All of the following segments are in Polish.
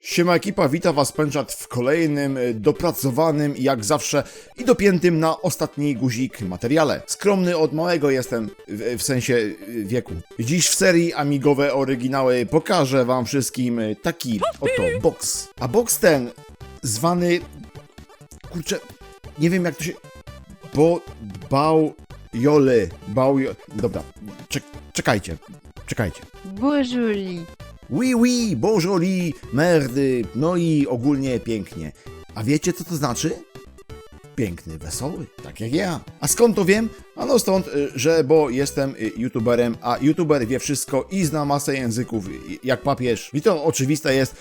Siema ekipa, witam was pęczat w kolejnym, y, dopracowanym jak zawsze i dopiętym na ostatni guzik materiale. Skromny od małego jestem, w, w sensie y, wieku. Dziś w serii Amigowe Oryginały pokażę wam wszystkim y, taki oto box. A box ten, zwany, kurczę, nie wiem jak to się, bo, bał, jole, bał, dobra, czek, czekajcie, czekajcie. Bonjour. Oui, oui, bonjour, merdy, no i ogólnie pięknie. A wiecie co to znaczy? Piękny, wesoły, tak jak ja. A skąd to wiem? Ano stąd, y, że bo jestem y, youtuberem, a youtuber wie wszystko i zna masę języków, y, jak papież. I to oczywiste jest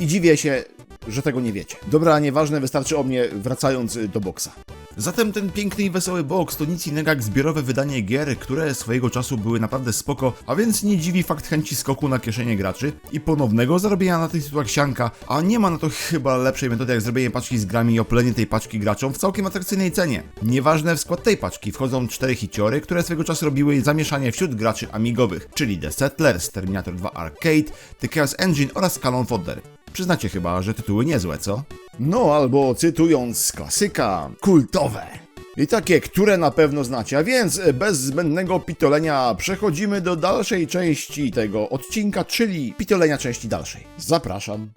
i dziwię się, że tego nie wiecie. Dobra, nieważne, wystarczy o mnie wracając do boksa. Zatem ten piękny i wesoły box to nic innego jak zbiorowe wydanie gier, które swojego czasu były naprawdę spoko, a więc nie dziwi fakt chęci skoku na kieszenie graczy i ponownego zarobienia na tych tytułach sianka, a nie ma na to chyba lepszej metody jak zrobienie paczki z grami i opylenie tej paczki graczom w całkiem atrakcyjnej cenie. Nieważne w skład tej paczki wchodzą cztery hiciory, które swojego czasu robiły zamieszanie wśród graczy amigowych, czyli The Settlers, Terminator 2 Arcade, The Chaos Engine oraz Cannon Fodder. Przyznacie chyba, że tytuły niezłe, co? No, albo cytując klasyka, kultowe. I takie, które na pewno znacie, a więc bez zbędnego pitolenia przechodzimy do dalszej części tego odcinka, czyli pitolenia części dalszej. Zapraszam.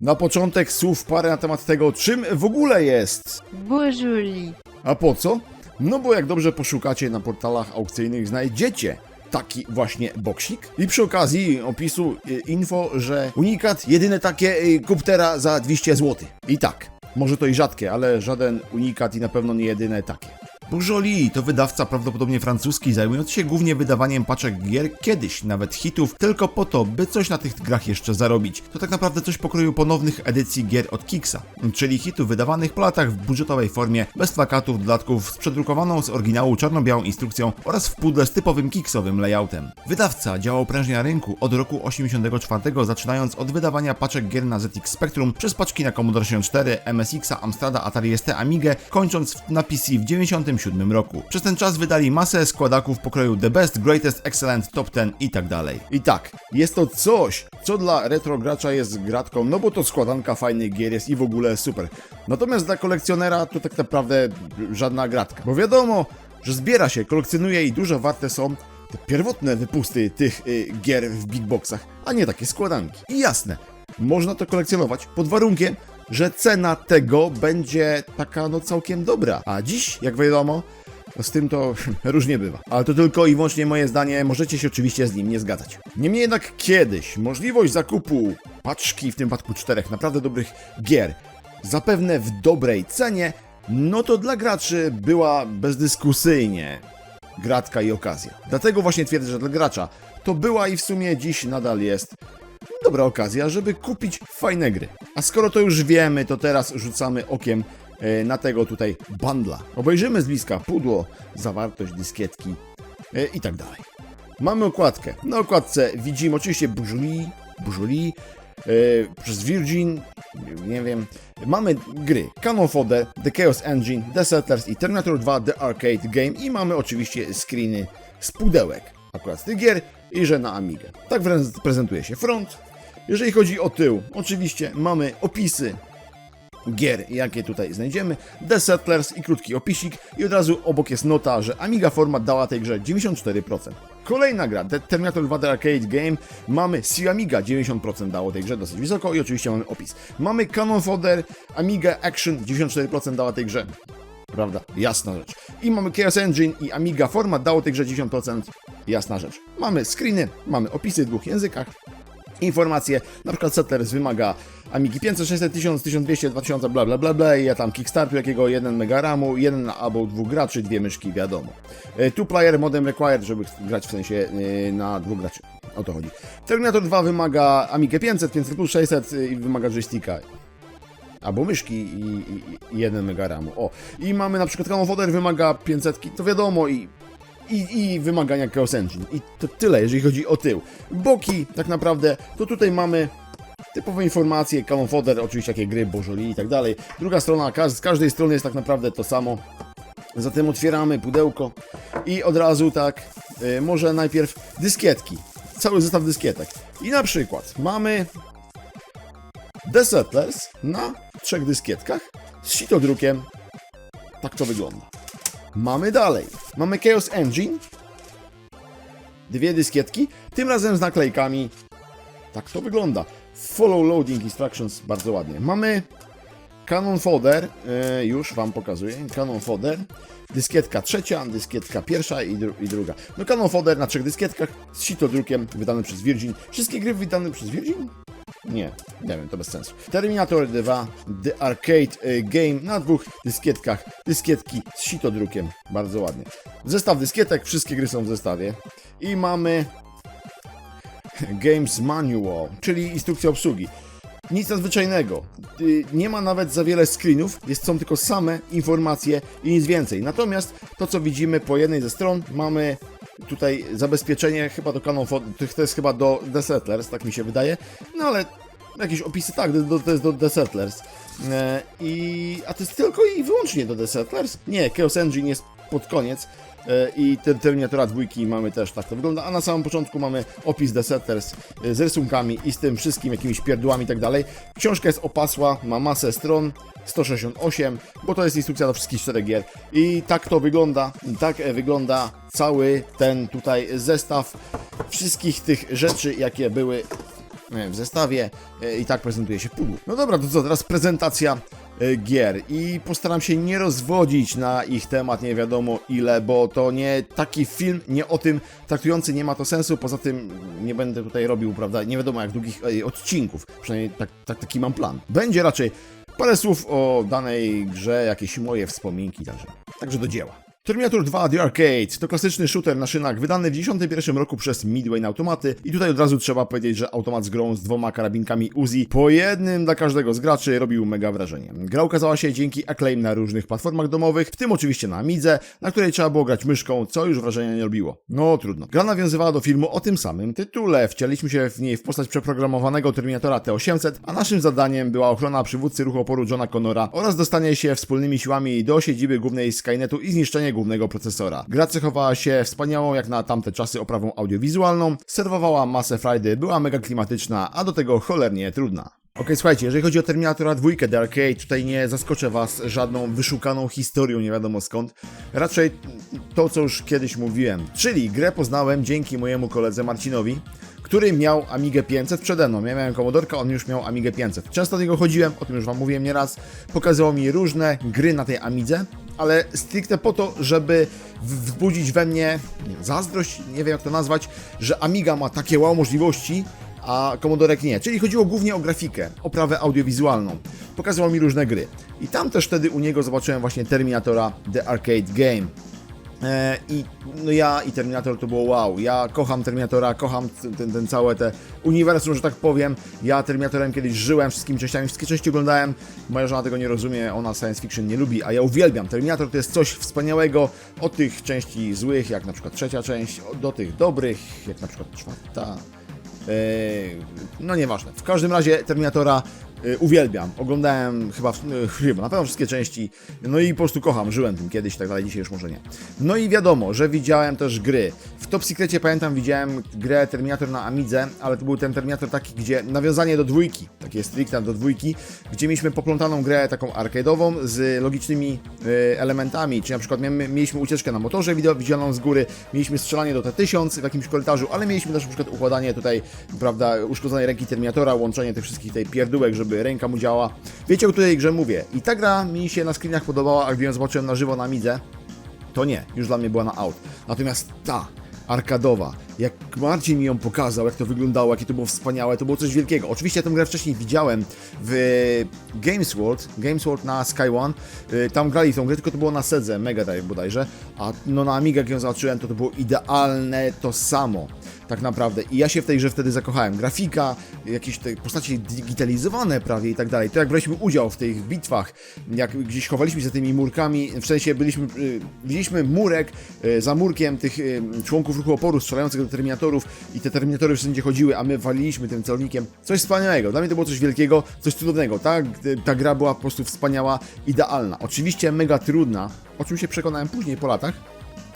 Na początek słów parę na temat tego, czym w ogóle jest Bonjour. a po co? No bo jak dobrze poszukacie na portalach aukcyjnych, znajdziecie taki właśnie boksik. I przy okazji opisu y, info, że unikat jedyne takie y, kuptera za 200 zł. I tak, może to i rzadkie, ale żaden unikat i na pewno nie jedyne takie. Bourjoli to wydawca prawdopodobnie francuski, zajmujący się głównie wydawaniem paczek gier, kiedyś nawet hitów, tylko po to, by coś na tych grach jeszcze zarobić. To tak naprawdę coś pokroju ponownych edycji gier od Kixa, czyli hitów wydawanych po latach w budżetowej formie, bez plakatów, dodatków, z przedrukowaną z oryginału czarno-białą instrukcją oraz w pudle z typowym Kixowym layoutem. Wydawca działał prężnie na rynku od roku 84, zaczynając od wydawania paczek gier na ZX Spectrum, przez paczki na Commodore 64, MSX-a, Amstrada, Atari ST, Amigę, kończąc na PC w 97 roku. Przez ten czas wydali masę składaków pokroju The Best, Greatest, Excellent, Top 10 i tak dalej. I tak, jest to coś, co dla retro gracza jest gratką, no bo to składanka fajnych gier jest i w ogóle super. Natomiast dla kolekcjonera to tak naprawdę żadna gratka. Bo wiadomo, że zbiera się, kolekcjonuje i dużo warte są te pierwotne wypusty tych y, gier w big boxach, a nie takie składanki. I jasne, można to kolekcjonować pod warunkiem, że cena tego będzie taka no całkiem dobra. A dziś, jak wiadomo, no z tym to różnie bywa. Ale to tylko i wyłącznie moje zdanie, możecie się oczywiście z nim nie zgadzać. Niemniej jednak kiedyś możliwość zakupu paczki, w tym przypadku czterech naprawdę dobrych gier, zapewne w dobrej cenie, no to dla graczy była bezdyskusyjnie gratka i okazja. Dlatego właśnie twierdzę, że dla gracza to była i w sumie dziś nadal jest dobra okazja, żeby kupić fajne gry. A skoro to już wiemy, to teraz rzucamy okiem e, na tego tutaj bundla. Obejrzymy z bliska pudło, zawartość dyskietki e, i tak dalej. Mamy okładkę. Na okładce widzimy oczywiście Bujuli, Bujuli, e, przez Virgin, nie wiem. Mamy gry Cannon Fodder, The Chaos Engine, The Settlers i Terminator 2 The Arcade Game i mamy oczywiście screeny z pudełek akurat z tych gier i że na Amigę. Tak prezentuje się front. Jeżeli chodzi o tył, oczywiście mamy opisy gier, jakie tutaj znajdziemy, The Settlers i krótki opisik i od razu obok jest nota, że Amiga Format dała tej grze 94%. Kolejna gra, The Terminator 2 The Arcade Game, mamy Sea Amiga 90% dało tej grze dosyć wysoko i oczywiście mamy opis. Mamy Cannon Fodder, Amiga Action 94% dała tej grze. Prawda? Jasna rzecz. I mamy Chaos Engine i Amiga Format dało tej grze 10%. Jasna rzecz. Mamy screeny, mamy opisy w dwóch językach, informacje, na przykład Settlers wymaga Amigi 500, 600, 1000, 1200, 2000, bla bla bla bla ja tam Kickstartu jakiego 1 mega ramu, jeden albo dwóch graczy, dwie myszki, wiadomo. E, Two player modem required, żeby grać w sensie e, na dwóch graczy. O to chodzi. Terminator 2 wymaga Amigę 500, 500 plus 600 i wymaga joysticka. Albo myszki i 1 mega ramu. O, i mamy na przykład Cannon Fodder wymaga 500, to wiadomo i i, i wymagania Chaos Engine. I to tyle, jeżeli chodzi o tył. Boki, tak naprawdę, to tutaj mamy typowe informacje, Cannon Fodder, oczywiście jakie gry, Bożoli i tak dalej. Druga strona, z każdej strony jest tak naprawdę to samo. Zatem otwieramy pudełko i od razu tak, y, może najpierw dyskietki. cały zestaw dyskietek. I na przykład mamy The Settlers na trzech dyskietkach z sitodrukiem. Tak to wygląda. Mamy dalej. Mamy Chaos Engine. Dwie dyskietki, tym razem z naklejkami. Tak to wygląda. Follow loading instructions, bardzo ładnie. Mamy Canon Folder, e, już Wam pokazuję. Canon Folder, dyskietka trzecia, dyskietka pierwsza i, dru i druga. No Canon Folder na trzech dyskietkach z sitodrukiem wydany przez Virgin. Wszystkie gry wydane przez Virgin? Nie, nie wiem, to bez sensu. Terminator 2, The Arcade e, Game na dwóch dyskietkach. Dyskietki z sitodrukiem, bardzo ładnie. Zestaw dyskietek, wszystkie gry są w zestawie. I mamy Games Manual, czyli instrukcja obsługi. Nic nadzwyczajnego. Y, Nie ma nawet za wiele screenów, jest, są tylko same informacje i nic więcej. Natomiast to, co widzimy po jednej ze stron, mamy tutaj zabezpieczenie chyba do Canon, Fo- to jest chyba do The Settlers, tak mi się wydaje. No ale jakieś opisy, tak, do, to jest do The Settlers. E, I, a to jest tylko i wyłącznie do The Settlers? Nie, Chaos Engine jest pod koniec. E, I ter Terminatora dwójki mamy też tak to wygląda, a na samym początku mamy opis The Setters e, z rysunkami i z tym wszystkim, jakimiś pierdłami i tak dalej. Książka jest opasła, ma masę stron, 168, bo to jest instrukcja do wszystkich czterech gier. I tak to wygląda, tak e, wygląda cały ten tutaj zestaw wszystkich tych rzeczy, jakie były w zestawie i tak prezentuje się pudło. No dobra, to co, teraz prezentacja gier i postaram się nie rozwodzić na ich temat nie wiadomo ile, bo to nie taki film, nie o tym traktujący, nie ma to sensu, poza tym nie będę tutaj robił, prawda, nie wiadomo jak długich e, odcinków, przynajmniej tak, tak, taki mam plan. Będzie raczej parę słów o danej grze, jakieś moje wspominki, także, także do dzieła. Terminator 2 The Arcade to klasyczny shooter na szynach wydany w 1991 roku przez Midway na automaty i tutaj od razu trzeba powiedzieć, że automat z grą z dwoma karabinkami Uzi po jednym dla każdego z graczy robił mega wrażenie. Gra ukazała się dzięki Acclaim na różnych platformach domowych, w tym oczywiście na Amidze, na której trzeba było grać myszką, co już wrażenia nie robiło. No trudno. Gra nawiązywała do filmu o tym samym tytule. Wcieliśmy się w niej w postać przeprogramowanego Terminatora T-800, a naszym zadaniem była ochrona przywódcy ruchu oporu Johna Connora oraz dostanie się wspólnymi siłami do siedziby głównej Skynetu i zniszczenie głównego procesora. Gra cechowała się wspaniałą jak na tamte czasy oprawą audiowizualną, serwowała masę frajdy, była mega klimatyczna, a do tego cholernie trudna. Okej, słuchajcie, jeżeli chodzi o Terminatora 2 The Arcade, tutaj nie zaskoczę was żadną wyszukaną historią, nie wiadomo skąd. Raczej to, co już kiedyś mówiłem. Czyli grę poznałem dzięki mojemu koledze Marcinowi, który miał Amigę 500 przede mną. Ja miałem Commodorka, on już miał Amigę 500. Często do niego chodziłem, o tym już wam mówiłem nieraz. Pokazywał mi różne gry na tej Amidze, ale stricte po to, żeby wzbudzić we mnie nie wiem, zazdrość, nie wiem jak to nazwać, że Amiga ma takie wow możliwości, a Commodorek nie. Czyli chodziło głównie o grafikę, oprawę audiowizualną. Pokazywał mi różne gry. I tam też wtedy u niego zobaczyłem właśnie Terminatora The Arcade Game. E, I no ja i Terminator to było wow. Ja kocham Terminatora, kocham ten, ten, całe te uniwersum, że tak powiem. Ja Terminatorem kiedyś żyłem, wszystkimi częściami, wszystkie części oglądałem. Moja żona tego nie rozumie, ona science fiction nie lubi, a ja uwielbiam. Terminator to jest coś wspaniałego. Od tych części złych, jak na przykład trzecia część, do tych dobrych, jak na przykład czwarta. Eee, no nieważne. W każdym razie Terminatora e, uwielbiam. Oglądałem chyba, e, chyba na pewno wszystkie części. No i po prostu kocham, żyłem tym kiedyś i tak dalej, dzisiaj już może nie. No i wiadomo, że widziałem też gry. W Top Secrecie pamiętam widziałem grę Terminator na Amidze, ale to był ten Terminator taki, gdzie nawiązanie do dwójki, takie stricte do dwójki, gdzie mieliśmy poplątaną grę taką arcade'ową z logicznymi e, elementami, czyli na przykład mieliśmy ucieczkę na motorze widzianą z góry, mieliśmy strzelanie do T-1000 w jakimś korytarzu, ale mieliśmy też na przykład układanie tutaj, prawda, uszkodzonej ręki Terminatora, łączenie tych wszystkich tej pierdółek, żeby ręka mu działała. Wiecie, o której grze mówię. I ta gra mi się na screenach podobała, a gdy ją zobaczyłem na żywo na Amidze, to nie, już dla mnie była na out. Natomiast ta, arkadowa, jak Marcin mi ją pokazał, jak to wyglądało, jakie to było wspaniałe, to było coś wielkiego. Oczywiście ja tę grę wcześniej widziałem w Games World, Games World na Sky One, Y, tam grali tą grę, tylko to było na Sedze, Mega Drive bodajże, a no na Amiga jak ją zobaczyłem, to to było idealne to samo. Tak naprawdę. I ja się w tej grze wtedy zakochałem. Grafika, jakieś te postacie digitalizowane prawie i tak dalej. To jak braliśmy udział w tych bitwach, jak gdzieś chowaliśmy się za tymi murkami, w sensie byliśmy, y, widzieliśmy murek y, za murkiem tych członków ruchu oporu strzelających terminatorów i te terminatory wszędzie chodziły, a my waliliśmy tym celownikiem. Coś wspaniałego. Dla mnie to było coś wielkiego, coś cudownego. Ta, ta gra była po prostu wspaniała, idealna. Oczywiście mega trudna, o czym się przekonałem później po latach,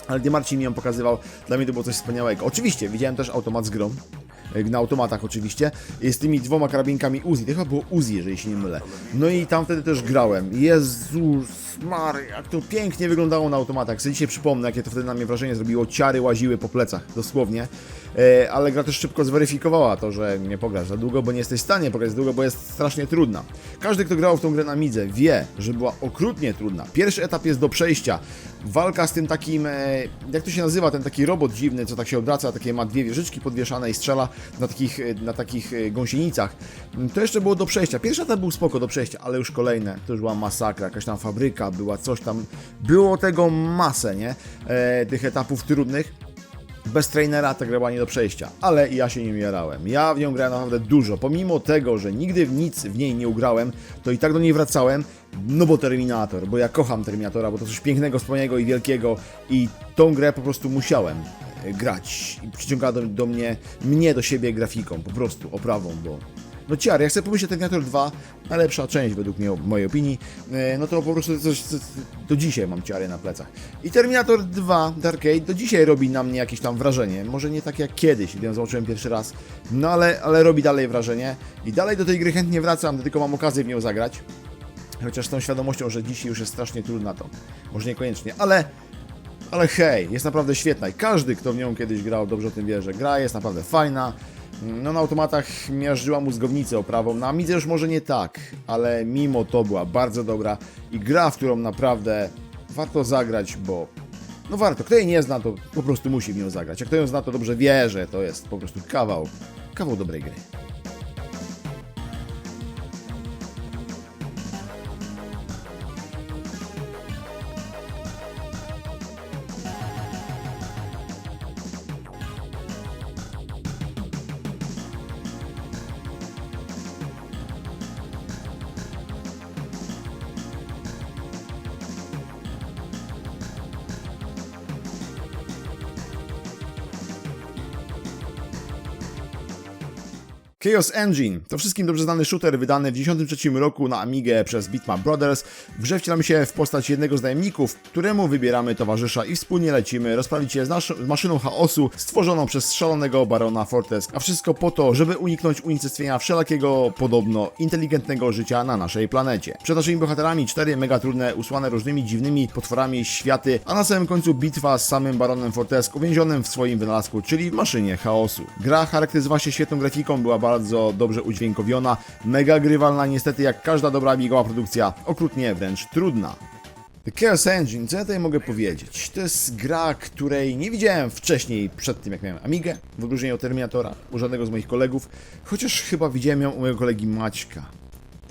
ale gdy Marcin mi ją pokazywał, dla mnie to było coś wspaniałego. Oczywiście, widziałem też automat z grą, e, na automatach oczywiście, z tymi dwoma karabinkami Uzi, to chyba było Uzi, jeżeli się nie mylę. No i tam wtedy też grałem. Jezus Maria, jak to pięknie wyglądało na automatach. Sobie dzisiaj przypomnę, jakie to wtedy na mnie wrażenie zrobiło. Ciary łaziły po plecach, dosłownie. E, ale gra też szybko zweryfikowała to, że nie pograsz za długo, bo nie jesteś w stanie pograć za długo, bo jest strasznie trudna. Każdy, kto grał w tą grę na Midze, wie, że była okrutnie trudna. Pierwszy etap jest do przejścia. Walka z tym takim, e, jak to się nazywa, ten taki robot dziwny, co tak się obraca, takie ma dwie wieżyczki podwieszane i strzela na takich, e, na takich e, gąsienicach. To jeszcze było do przejścia. Pierwszy etap był spoko do przejścia, ale już kolejne, to już była masakra, jakaś tam fabryka, była coś tam, było tego masę, nie? E, tych etapów trudnych. Bez trainera ta gra była nie do przejścia, ale ja się nim jarałem. Ja w nią grałem naprawdę dużo. Pomimo tego, że nigdy w nic w niej nie ugrałem, to i tak do niej wracałem, no bo Terminator, bo ja kocham Terminatora, bo to coś pięknego, wspaniałego i wielkiego i tą grę po prostu musiałem e, grać. I przyciągała do, do mnie, mnie do siebie grafiką, po prostu, oprawą, bo no ciary, jak sobie pomyślę Terminator 2, najlepsza część według mnie, mojej opinii, e, no to po prostu coś, do dzisiaj mam ciary na plecach. I Terminator 2 Dark Age do dzisiaj robi na mnie jakieś tam wrażenie, może nie tak jak kiedyś, gdy ją zobaczyłem pierwszy raz, no ale, ale robi dalej wrażenie i dalej do tej gry chętnie wracam, gdy tylko mam okazję w nią zagrać. Chociaż z tą świadomością, że dzisiaj już jest strasznie trudna to, może niekoniecznie, ale ale hej, jest naprawdę świetna i każdy, kto w nią kiedyś grał, dobrze o tym wie, że gra jest naprawdę fajna. No na automatach miażdżyła mózgownicę oprawą, na Amidze już może nie tak, ale mimo to była bardzo dobra i gra, w którą naprawdę warto zagrać, bo no warto, kto jej nie zna, to po prostu musi w nią zagrać, a kto ją zna, to dobrze wie, że to jest po prostu kawał, kawał dobrej gry. Chaos Engine to wszystkim dobrze znany shooter wydany w 1993 roku na Amigę przez Bitmap Brothers. W grze wcielamy się w postać jednego z najemników, któremu wybieramy towarzysza i wspólnie lecimy rozprawić się z, z maszyną chaosu stworzoną przez szalonego barona Fortes, a wszystko po to, żeby uniknąć unicestwienia wszelakiego podobno inteligentnego życia na naszej planecie. Przed naszymi bohaterami cztery mega trudne, usłane różnymi dziwnymi potworami światy, a na samym końcu bitwa z samym baronem Fortes uwięzionym w swoim wynalazku, czyli w maszynie chaosu. Gra charakteryzowała się świetną grafiką, była bardzo dobrze udźwiękowiona, mega grywalna, niestety jak każda dobra amigowa produkcja, okrutnie wręcz trudna. The Chaos Engine, co ja tutaj mogę powiedzieć? To jest gra, której nie widziałem wcześniej, przed tym jak miałem Amigę, w odróżnieniu od Terminatora, u żadnego z moich kolegów, chociaż chyba widziałem ją u mojego kolegi Maćka.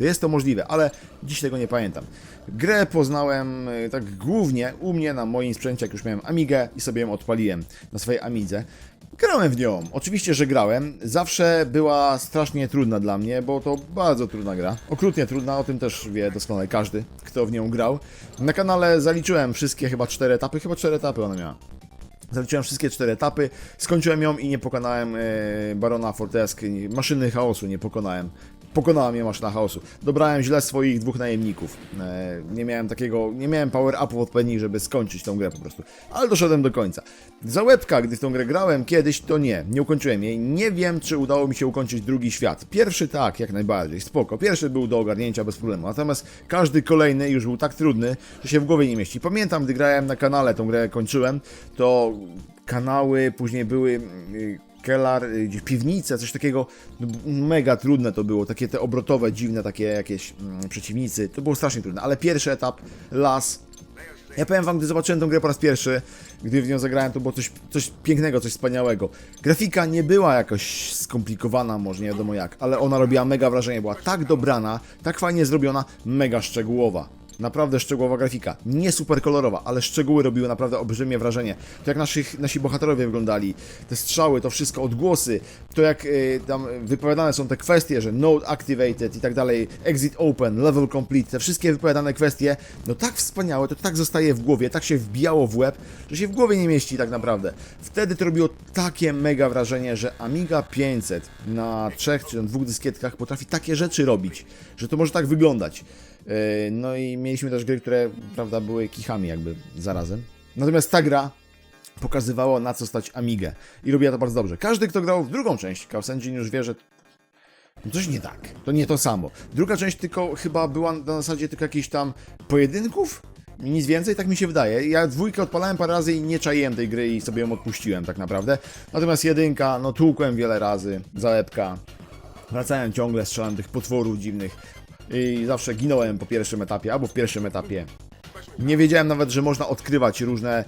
To jest to możliwe, ale dziś tego nie pamiętam. Grę poznałem e, tak głównie u mnie na moim sprzęcie, jak już miałem Amigę i sobie ją odpaliłem na swojej Amidze. Grałem w nią, oczywiście, że grałem. Zawsze była strasznie trudna dla mnie, bo to bardzo trudna gra. Okrutnie trudna, o tym też wie doskonale każdy, kto w nią grał. Na kanale zaliczyłem wszystkie chyba cztery etapy, chyba cztery etapy ona miała. Zaliczyłem wszystkie cztery etapy, skończyłem ją i nie pokonałem e, Barona Fortesk, maszyny chaosu nie pokonałem. Pokonała mnie maszyna chaosu. Dobrałem źle swoich dwóch najemników. E, nie miałem takiego, nie miałem power-upów odpowiednich, żeby skończyć tą grę po prostu. Ale doszedłem do końca. Za łebka, gdy w tą grę grałem kiedyś, to nie, nie ukończyłem jej. Nie wiem, czy udało mi się ukończyć drugi świat. Pierwszy tak, jak najbardziej, spoko. Pierwszy był do ogarnięcia bez problemu. Natomiast każdy kolejny już był tak trudny, że się w głowie nie mieści. Pamiętam, gdy grałem na kanale, tą grę kończyłem, to kanały później były y, kelar, y, piwnice, coś takiego, no, mega trudne to było, takie te obrotowe, dziwne takie jakieś mm, przeciwnicy, to było strasznie trudne, ale pierwszy etap, las, ja powiem wam, gdy zobaczyłem tę grę po raz pierwszy, gdy w nią zagrałem, to było coś, coś pięknego, coś wspaniałego. Grafika nie była jakoś skomplikowana, może nie wiadomo jak, ale ona robiła mega wrażenie, była tak dobrana, tak fajnie zrobiona, mega szczegółowa. Naprawdę szczegółowa grafika. Nie super kolorowa, ale szczegóły robiły naprawdę olbrzymie wrażenie. To jak naszych, nasi bohaterowie wyglądali, te strzały, to wszystko, odgłosy, to jak y, tam wypowiadane są te kwestie, że node activated i tak dalej, exit open, level complete, te wszystkie wypowiadane kwestie, no tak wspaniałe, to tak zostaje w głowie, tak się wbijało w łeb, że się w głowie nie mieści tak naprawdę. Wtedy to robiło takie mega wrażenie, że Amiga 500 na trzech czy na dwóch dyskietkach potrafi takie rzeczy robić, że to może tak wyglądać. Yy, No i mieliśmy też gry, które, prawda, były kichami jakby zarazem. Natomiast ta gra pokazywało na co stać Amigę. I robiła to bardzo dobrze. Każdy, kto grał w drugą część Chaos Engine już wie, że no coś nie tak. To nie to samo. Druga część tylko chyba była na zasadzie tylko jakichś tam pojedynków. Nic więcej, tak mi się wydaje. Ja dwójkę odpalałem parę razy i nie czaiłem tej gry i sobie ją odpuściłem tak naprawdę. Natomiast jedynka, no tłukłem wiele razy, zalepka. Wracałem ciągle, strzelałem tych potworów dziwnych. I zawsze ginąłem po pierwszym etapie, albo w pierwszym etapie. Nie wiedziałem nawet, że można odkrywać różne.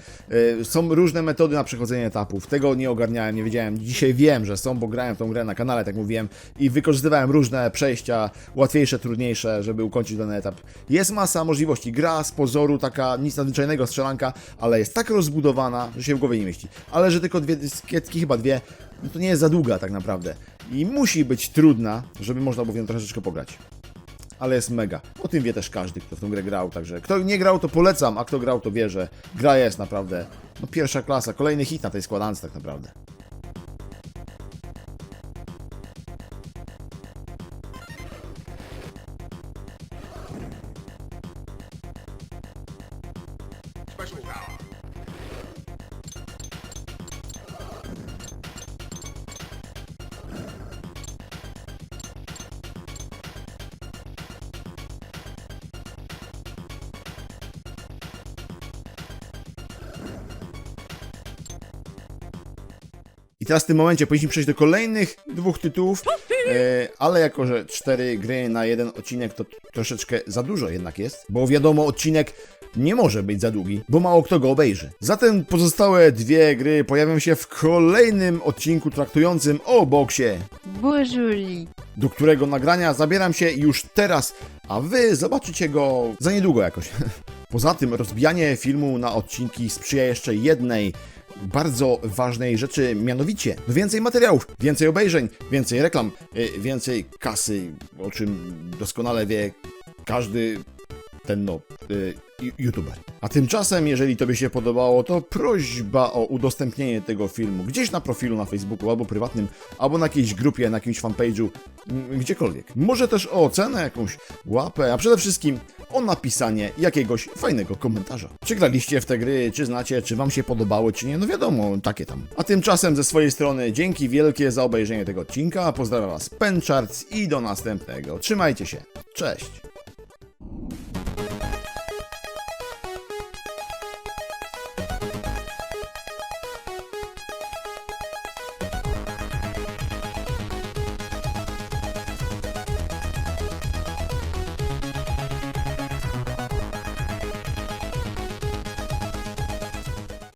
y, są różne metody na przechodzenie etapów. Tego nie ogarniałem, nie wiedziałem. Dzisiaj wiem, że są, bo grałem w tą grę na kanale, tak mówiłem, i wykorzystywałem różne przejścia, łatwiejsze, trudniejsze, żeby ukończyć dany etap. Jest masa możliwości. Gra z pozoru taka nic nadzwyczajnego, strzelanka, ale jest tak rozbudowana, że się w głowie nie mieści. Ale że tylko dwie dyskietki, chyba dwie, no to nie jest za długa tak naprawdę. I musi być trudna, żeby można było w nią troszeczkę pograć ale jest mega. O tym wie też każdy, kto w tą grę grał, także kto nie grał, to polecam, a kto grał, to wie, że gra jest naprawdę, no pierwsza klasa, kolejny hit na tej składance tak naprawdę. I teraz w tym momencie powinniśmy przejść do kolejnych dwóch tytułów, e, ale jako, że cztery gry na jeden odcinek to troszeczkę za dużo jednak jest, bo wiadomo, odcinek nie może być za długi, bo mało kto go obejrzy. Zatem pozostałe dwie gry pojawią się w kolejnym odcinku traktującym o boksie, Bonjour. do którego nagrania zabieram się już teraz, a wy zobaczycie go za niedługo jakoś. Poza tym rozbijanie filmu na odcinki sprzyja jeszcze jednej bardzo ważnej rzeczy, mianowicie no więcej materiałów, więcej obejrzeń, więcej reklam, y, więcej kasy, o czym doskonale wie każdy ten no, y, ju- youtuber. A tymczasem, jeżeli tobie się podobało, to prośba o udostępnienie tego filmu gdzieś na profilu na Facebooku, albo prywatnym, albo na jakiejś grupie, na jakimś fanpage'u, m, gdziekolwiek. Może też o ocenę, jakąś łapę, a przede wszystkim o napisanie jakiegoś fajnego komentarza. Czy graliście w te gry, czy znacie, czy wam się podobały, czy nie, no wiadomo, takie tam. A tymczasem ze swojej strony dzięki wielkie za obejrzenie tego odcinka, pozdrawiam was Pencharts i do następnego. Trzymajcie się, cześć!